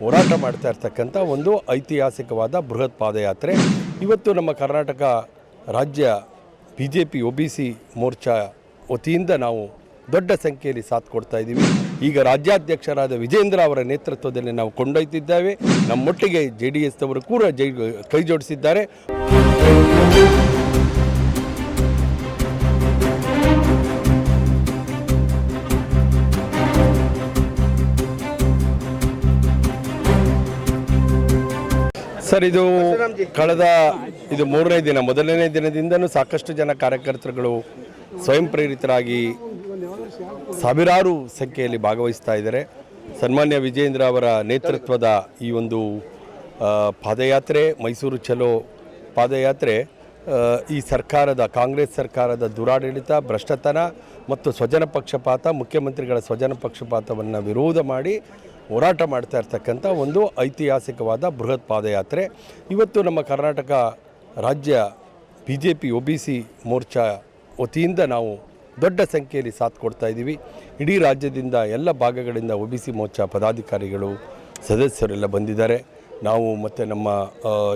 ಹೋರಾಟ ಮಾಡ್ತಾ ಇರ್ತಕ್ಕಂಥ ಒಂದು ಐತಿಹಾಸಿಕವಾದ ಬೃಹತ್ ಪಾದಯಾತ್ರೆ. ಇವತ್ತು ನಮ್ಮ ಕರ್ನಾಟಕ ರಾಜ್ಯ B J P O B C Morcha ವತಿಯಿಂದ ನಾವು ದೊಡ್ಡ ಸಂಖ್ಯೆಯಲ್ಲಿ ಸಾಥ್ ಕೊಡ್ತಾ ಇದ್ದೀವಿ. ಈಗ ರಾಜ್ಯಾಧ್ಯಕ್ಷರಾದ ವಿಜೇಂದ್ರ ಅವರ ನೇತೃತ್ವದಲ್ಲಿ ನಾವು ಕೊಂಡೊಯ್ತಿದ್ದೇವೆ. ನಮ್ಮೊಟ್ಟಿಗೆ ಜೆ ಡಿ ಎಸ್ನವರು ಕೂಡ ಜೈ, ಕೈ ಜೋಡಿಸಿದ್ದಾರೆ. ಸರ್ ಇದು ಕಳೆದ ಇದು ಮೂರನೇ ದಿನ ಮೊದಲನೇ ದಿನದಿಂದನೂ ಸಾಕಷ್ಟು ಜನ ಕಾರ್ಯಕರ್ತರುಗಳು ಸ್ವಯಂ ಪ್ರೇರಿತರಾಗಿ ಸಾವಿರಾರು ಸಂಖ್ಯೆಯಲ್ಲಿ ಭಾಗವಹಿಸ್ತಾ ಇದ್ದಾರೆ. ಸನ್ಮಾನ್ಯ ವಿಜೇಂದ್ರ ಅವರ ನೇತೃತ್ವದ ಈ ಒಂದು ಪಾದಯಾತ್ರೆ ಮೈಸೂರು ಚಲೋ ಪಾದಯಾತ್ರೆ ಈ ಸರ್ಕಾರದ ಕಾಂಗ್ರೆಸ್ ಸರ್ಕಾರದ ದುರಾಡಳಿತ ಭ್ರಷ್ಟತನ ಮತ್ತು ಸ್ವಜನ ಪಕ್ಷಪಾತ ಮುಖ್ಯಮಂತ್ರಿಗಳ ಸ್ವಜನ ಪಕ್ಷಪಾತವನ್ನು ವಿರೋಧ ಮಾಡಿ ಹೋರಾಟ ಮಾಡ್ತಾ ಇರ್ತಕ್ಕಂಥ ಒಂದು ಐತಿಹಾಸಿಕವಾದ ಬೃಹತ್ ಪಾದಯಾತ್ರೆ. ಇವತ್ತು ನಮ್ಮ ಕರ್ನಾಟಕ ರಾಜ್ಯ B J P O B C Morcha ವತಿಯಿಂದ ನಾವು ದೊಡ್ಡ ಸಂಖ್ಯೆಯಲ್ಲಿ ಸಾಥ್ ಕೊಡ್ತಾ ಇದ್ದೀವಿ. ಇಡೀ ರಾಜ್ಯದಿಂದ ಎಲ್ಲ ಭಾಗಗಳಿಂದ ಒ ಬಿ ಸಿ ಮೋರ್ಚಾ ಪದಾಧಿಕಾರಿಗಳು ಸದಸ್ಯರೆಲ್ಲ ಬಂದಿದ್ದಾರೆ. ನಾವು ಮತ್ತು ನಮ್ಮ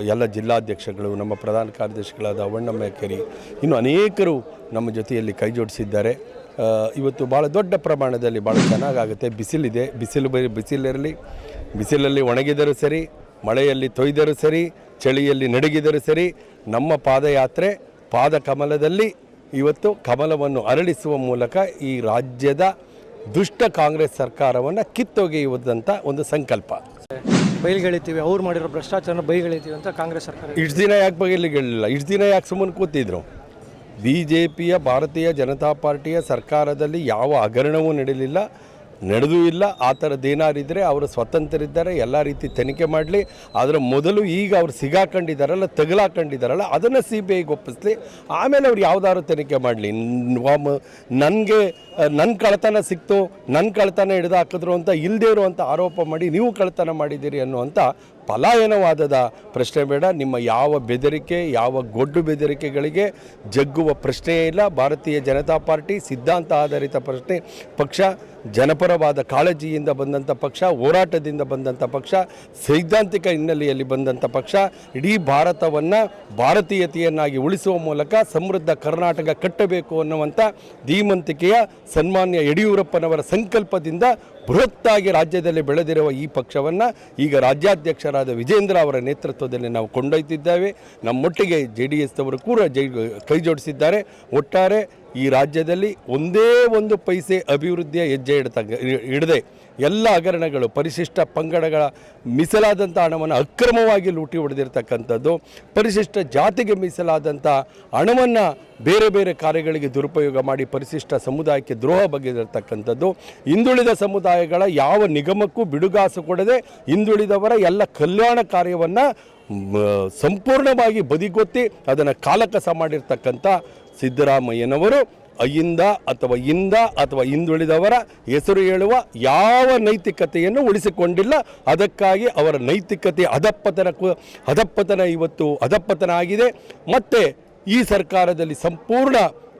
ಎಲ್ಲ ಜಿಲ್ಲಾಧ್ಯಕ್ಷಗಳು ನಮ್ಮ ಪ್ರಧಾನ ಕಾರ್ಯದರ್ಶಿಗಳಾದ ಅವಣ್ಣಮ್ಮ ಕೆರಿ ಇನ್ನು ಅನೇಕರು ನಮ್ಮ ಜೊತೆಯಲ್ಲಿ ಕೈ ಜೋಡಿಸಿದ್ದಾರೆ ಆ, ಇವತ್ತು ಭಾಳ ದೊಡ್ಡ ಪ್ರಮಾಣದಲ್ಲಿ ಭಾಳ ಚೆನ್ನಾಗಾಗುತ್ತೆ. ಬಿಸಿಲಿದೆ. ಬಿಸಿಲು ಬೈ ಬಿಸಿಲಿರಲಿ. ಬಿಸಿಲಲ್ಲಿ ಒಣಗಿದರೂ ಸರಿ ಮಳೆಯಲ್ಲಿ ತೊಯ್ದರೂ ಸರಿ ಚಳಿಯಲ್ಲಿ ನಡುಗಿದರೂ ಸರಿ ನಮ್ಮ ಪಾದಯಾತ್ರೆ ಪಾದ ಕಮಲದಲ್ಲಿ ಇವತ್ತು ಕಮಲವನ್ನು ಅರಳಿಸುವ ಮೂಲಕ ಈ ರಾಜ್ಯದ ದುಷ್ಟ ಕಾಂಗ್ರೆಸ್ ಸರ್ಕಾರವನ್ನು ಕಿತ್ತೊಗೆಯುವುದಂಥ ಒಂದು ಸಂಕಲ್ಪ. ಬೈಲ್ಗಳಿತೀವಿ ಅವ್ರು ಮಾಡಿರೋ ಭ್ರಷ್ಟಾಚಾರ ಬೈಗೆಳಿತೀವಿ ಅಂತ ಕಾಂಗ್ರೆಸ್ ಸರ್ಕಾರ ಇಷ್ಟು ದಿನ ಯಾಕೆ ಬಗೆಲಿಗಳಿಲ್ಲ ಇಷ್ಟು ದಿನ ಯಾಕೆ ಸುಮ್ಮನೆ ಕೂತಿದ್ರು? ಬಿ ಜೆ ಪಿಯ ಭಾರತೀಯ ಜನತಾ ಪಾರ್ಟಿಯ ಸರ್ಕಾರದಲ್ಲಿ ಯಾವ ಹಗರಣವೂ ನಡೆಯಲಿಲ್ಲ ನಡೆದೂ ಇಲ್ಲ. ಆ ಥರದ್ದೇನಾರಿದ್ದರೆ ಅವರು ಸ್ವತಂತ್ರರಿದ್ದಾರೆ, ಎಲ್ಲ ರೀತಿ ತನಿಖೆ ಮಾಡಲಿ. ಆದರೆ ಮೊದಲು ಈಗ ಅವ್ರು ಸಿಗಾಕೊಂಡಿದ್ದಾರಲ್ಲ, ತಗಲಾಕೊಂಡಿದ್ದಾರಲ್ಲ, ಅದನ್ನು ಸಿ ಬಿ ಐಗೆ ಒಪ್ಪಿಸ್ಲಿ. ಆಮೇಲೆ ಅವ್ರು ಯಾವುದಾದ್ರು ತನಿಖೆ ಮಾಡಲಿ. ನನಗೆ ನನ್ನ ಕಳ್ತನ ಸಿಕ್ತು ನನ್ನ ಕಳ್ತನ ಹಿಡಿದು ಹಾಕಿದ್ರು ಅಂತ ಇಲ್ಲದೇ ಇರುವಂಥ ಆರೋಪ ಮಾಡಿ ನೀವು ಕಳ್ತನ ಮಾಡಿದ್ದೀರಿ ಅನ್ನುವಂಥ ಪಲಾಯನವಾದದ ಪ್ರಶ್ನೆ ಬೇಡ. ನಿಮ್ಮ ಯಾವ ಬೆದರಿಕೆ, ಯಾವ ಗೊಡ್ಡು ಬೆದರಿಕೆಗಳಿಗೆ ಜಗ್ಗುವ ಪ್ರಶ್ನೆಯೇ ಇಲ್ಲ. ಭಾರತೀಯ ಜನತಾ ಪಾರ್ಟಿ ಸಿದ್ಧಾಂತ ಆಧಾರಿತ ಪ್ರಶ್ನೆ. ಪಕ್ಷ, ಜನಪರವಾದ ಕಾಳಜಿಯಿಂದ ಬಂದಂಥ ಪಕ್ಷ, ಹೋರಾಟದಿಂದ ಬಂದಂಥ ಪಕ್ಷ, ಸೈದ್ಧಾಂತಿಕ ಹಿನ್ನೆಲೆಯಲ್ಲಿ ಬಂದಂಥ ಪಕ್ಷ, ಇಡೀ ಭಾರತವನ್ನು ಭಾರತೀಯತೆಯನ್ನಾಗಿ ಉಳಿಸುವ ಮೂಲಕ ಸಮೃದ್ಧ ಕರ್ನಾಟಕ ಕಟ್ಟಬೇಕು ಅನ್ನುವಂಥ ಧೀಮಂತಿಕೆಯ ಸನ್ಮಾನ್ಯ ಯಡಿಯೂರಪ್ಪನವರ ಸಂಕಲ್ಪದಿಂದ ಬೃಹತ್ತಾಗಿ ರಾಜ್ಯದಲ್ಲಿ ಬೆಳೆದಿರುವ ಈ ಪಕ್ಷವನ್ನು ಈಗ ರಾಜ್ಯಾಧ್ಯಕ್ಷರಾದ ವಿಜೇಂದ್ರ ಅವರ ನೇತೃತ್ವದಲ್ಲಿ ನಾವು ಕೊಂಡೊಯ್ತಿದ್ದೇವೆ. ನಮ್ಮೊಟ್ಟಿಗೆ ಜೆ ಡಿ ಎಸ್ನವರು ಕೂಡ ಜೈ, ಕೈ ಜೋಡಿಸಿದ್ದಾರೆ. ಒಟ್ಟಾರೆ ಈ ರಾಜ್ಯದಲ್ಲಿ ಒಂದೇ ಒಂದು ಪೈಸೆ ಅಭಿವೃದ್ಧಿಯ ಹೆಜ್ಜೆ ಇಡ್ತ ಇಡದೆ. ಎಲ್ಲ ಹಗರಣಗಳು, ಪರಿಶಿಷ್ಟ ಪಂಗಡಗಳ ಮೀಸಲಾದಂಥ ಹಣವನ್ನು ಅಕ್ರಮವಾಗಿ ಲೂಟಿ ಹೊಡೆದಿರ್ತಕ್ಕಂಥದ್ದು, ಪರಿಶಿಷ್ಟ ಜಾತಿಗೆ ಮೀಸಲಾದಂಥ ಹಣವನ್ನು ಬೇರೆ ಬೇರೆ ಕಾರ್ಯಗಳಿಗೆ ದುರುಪಯೋಗ ಮಾಡಿ ಪರಿಶಿಷ್ಟ ಸಮುದಾಯಕ್ಕೆ ದ್ರೋಹ ಬಗೆದಿರ್ತಕ್ಕಂಥದ್ದು, ಹಿಂದುಳಿದ ಸಮುದಾಯಗಳ ಯಾವ ನಿಗಮಕ್ಕೂ ಬಿಡುಗಾಸು ಕೊಡದೆ ಹಿಂದುಳಿದವರ ಎಲ್ಲ ಕಲ್ಯಾಣ ಕಾರ್ಯವನ್ನು ಸಂಪೂರ್ಣವಾಗಿ ಬದಿಗೊತ್ತಿ ಅದನ್ನು ಕಾಲಕಸ ಮಾಡಿರ್ತಕ್ಕಂಥ ಸಿದ್ದರಾಮಯ್ಯನವರು ಅಯಿಂದ ಅಥವಾ ಇಂದ ಅಥವಾ ಹಿಂದುಳಿದವರ ಹೆಸರು ಹೇಳುವ ಯಾವ ನೈತಿಕತೆಯನ್ನು ಉಳಿಸಿಕೊಂಡಿಲ್ಲ, ಅದಕ್ಕಾಗಿ ಅವರ ನೈತಿಕತೆ ಅಧಪ್ಪತನ ಅಧಪ್ಪತನ ಇವತ್ತು ಅಧಪ್ಪತನ ಆಗಿದೆ. ಮತ್ತು ಈ ಸರ್ಕಾರದಲ್ಲಿ ಸಂಪೂರ್ಣ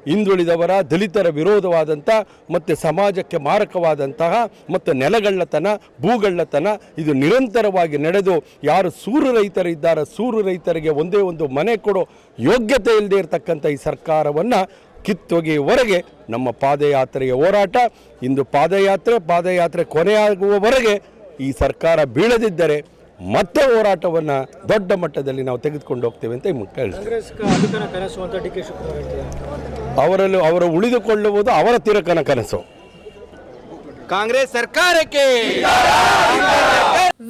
ಹಿಂದುಳಿದವರ ದಲಿತರ ವಿರೋಧವಾದಂಥ ಮತ್ತು ಸಮಾಜಕ್ಕೆ ಮಾರಕವಾದಂತಹ ಮತ್ತು ನೆಲಗಳ್ಳತನ, ಭೂಗಳ್ಳತನ ಇದು ನಿರಂತರವಾಗಿ ನಡೆದು ಯಾರು ಸೂರು ರೈತರಿದ್ದಾರೆ ಸೂರು ರೈತರಿಗೆ ಒಂದೇ ಒಂದು ಮನೆ ಕೊಡೋ ಯೋಗ್ಯತೆ ಇಲ್ಲದೆ ಇರತಕ್ಕಂಥ ಈ ಸರ್ಕಾರವನ್ನು ಕಿತ್ತೊಗೆಯುವವರೆಗೆ ನಮ್ಮ ಪಾದಯಾತ್ರೆಯ ಹೋರಾಟ. ಇಂದು ಪಾದಯಾತ್ರೆ ಪಾದಯಾತ್ರೆ ಕೊನೆಯಾಗುವವರೆಗೆ ಈ ಸರ್ಕಾರ ಬೀಳದಿದ್ದರೆ ಮತ್ತೆ ಹೋರಾಟವನ್ನು ದೊಡ್ಡ ಮಟ್ಟದಲ್ಲಿ ನಾವು ತೆಗೆದುಕೊಂಡು ಹೋಗ್ತೇವೆ ಅಂತ ಹೇಳ್ತಿದ್ದಾರೆ ಅವರಲ್ಲಿ ಅವರು ಉಳಿದುಕೊಳ್ಳುವುದು ಅವರ ತಿರಕನ ಕನಸು. ಕಾಂಗ್ರೆಸ್ ಸರ್ಕಾರಕ್ಕೆ!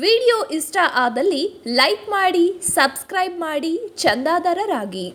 ವಿಡಿಯೋ ಇಷ್ಟ ಆದಲ್ಲಿ ಲೈಕ್ ಮಾಡಿ ಸಬ್ಸ್ಕ್ರೈಬ್ ಮಾಡಿ ಚಂದಾದಾರರಾಗಿ.